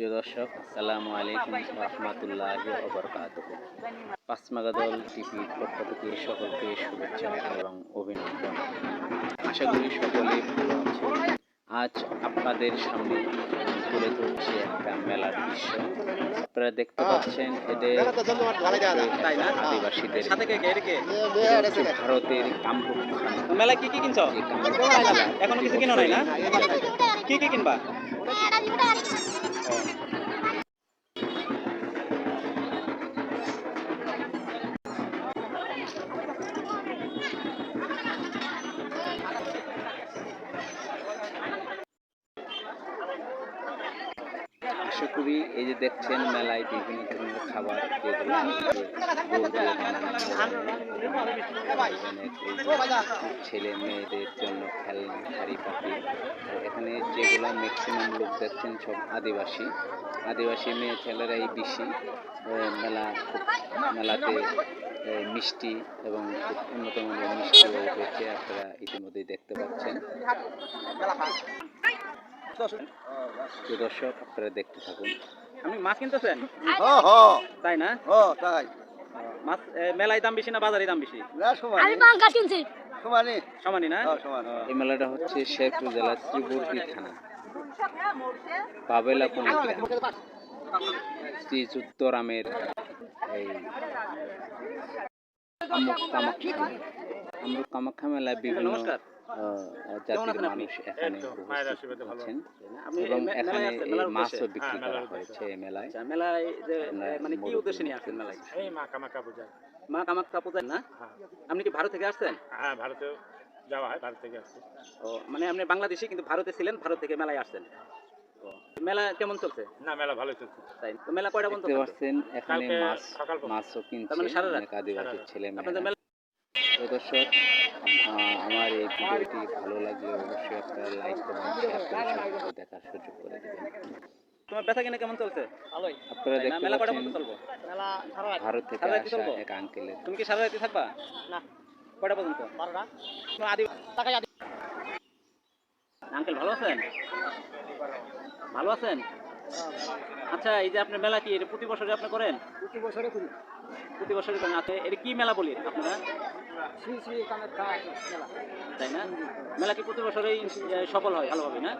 প্রিয় দর্শক আসসালামু আলাইকুম রহমতুল্লাহ পাঁচমাগাদল টিভির পক্ষ থেকে সকলকে শুভেচ্ছা এবং অভিনন্দন। আশা করি সকলে ভালো আছে আজ আপনাদের সামনে তুলে ধরছি একটা মেলার দৃশ্য। আপনারা দেখতে পাচ্ছেন এদের আদিবাসীদের ভারতের কামরূপ মেলায় কি কি কিনছো? এখনও কিছু কিনো নাই না? কি কি কিনবা করি এই যে দেখছেন মেলায় বিভিন্ন ধরনের খাবার, যেগুলো ছেলে মেয়েদের জন্য খেলনা, হাড়ি পাখি এখানে যেগুলো ম্যাক্সিমাম লোক দেখছেন সব আদিবাসী। আদিবাসী মেয়ে ছেলেরাই বেশি মেলা, মেলাতে মিষ্টি এবং উন্নত মানের মিষ্টিও রয়েছে আপনারা ইতিমধ্যেই দেখতে পাচ্ছেন। তো দর্শক আপনারা দেখতে থাকুন। আপনি মাছ কিনতেছেন? হ হ তাই না? তাই। মাছ মেলায় দাম বেশি না বাজারে দাম বেশি? আমি পাঙ্কাশ কিনছি। সমানই। সমানই না? হ্যাঁ, এই মেলাটা হচ্ছে শেরপুর জেলার ত্রিবর্তী থানা। পাবেলাপুর গ্রাম? শ্রী যুদ্ধরামের এই আমুক কামাখ্যা। আমুক কামাখ্যা মেলায় বিভিন্ন নমস্কার। জাতির আপনি? মানুষ এখানে উপস্থিত আছেন এবং এখানে এই মাছও বিক্রি করা হয়েছে মেলায়। আচ্ছা মেলায় মানে কি উদ্দেশ্যে নিয়ে আসছেন মেলায়? এই মা পূজা মা কামাখ্যা পূজা না? আপনি কি ভারত থেকে আসছেন? হ্যাঁ ভারতে যাওয়া হয় ভারত থেকে আসছে। ও মানে আপনি বাংলাদেশি কিন্তু ভারতে ছিলেন ভারত থেকে মেলায় আসছেন। মেলা কেমন চলছে? না মেলা ভালো চলছে। তাই তো মেলা কয়টা বন্ধ দেখতে পাচ্ছেন এখানে মাছ সকাল। মাছও কিনছে তার মানে সারা রাত? আদিবাসী ছেলে মেলা তো দর্শক আহ, আমার এই ভিডিওটি ভালো লাগলে অবশ্যই আপনারা লাইক এবং শেয়ার করে সকলকে দেখার সুযোগ করে দেবেন। তোমার ব্যথা কিনা কেমন চলছে? ভালোই। আপনারা? দেখতে মেলা পাচ্ছেন পর্যন্ত চলবো? ভারত থেকে সারা রাত আসা চলবো? এক আঙ্কেলের তুমি কি সারা রাতি থাকবা? না। কয়টা পর্যন্ত? তোমার আদি আঙ্কেল ভালো আছেন? ভালো আছেন? আচ্ছা এই যে আপনার মেলা কি এটা প্রতি বছরে আপনি করেন? প্রতি বছরে করি। প্রতি বছরে করেন। আচ্ছা এটা কি মেলা বলি আপনারা? শ্রী শ্রী কামাখ্যা মেলা। তাই না? মেলা কি প্রতি বছরেই সফল হয় ভালোভাবে না?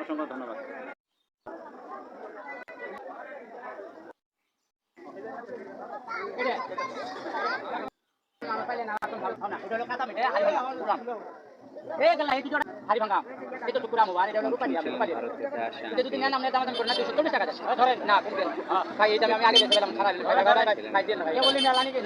অসংখ্য ধন্যবাদ। শুনছিলেন ভারত থেকে আসা আঙ্কেল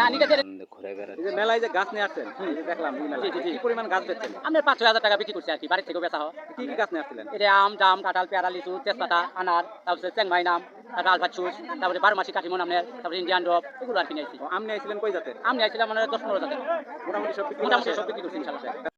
আনন্দে ঘুরে এই যে মেলায় যে গাছ নিয়ে আসছেন দেখলাম এই মেলায়। কি পরিমাণ গাছ বেচছেন আমরা পাঁচ ছয় হাজার টাকা বিক্রি করছি আর কি বাড়ির থেকেও বেচা হয়। কি কি গাছ নিয়ে আসছিলেন? এটা আম জাম কাঁঠাল পেয়ারা লিচু তেজপাতা আনার তারপরে চেংমাই নাম তারপরে আলফা চুস তারপরে বারো মাসি কাঠিমন আমনের তারপরে ইন্ডিয়ান ড্রপ এগুলো আর কি নিয়েছি আম কই জাতের? আম নিয়েছিলাম মানে দশ পনেরো মোটামুটি সব মোটামুটি সব বিক্রি করছি ইনশাল্লাহ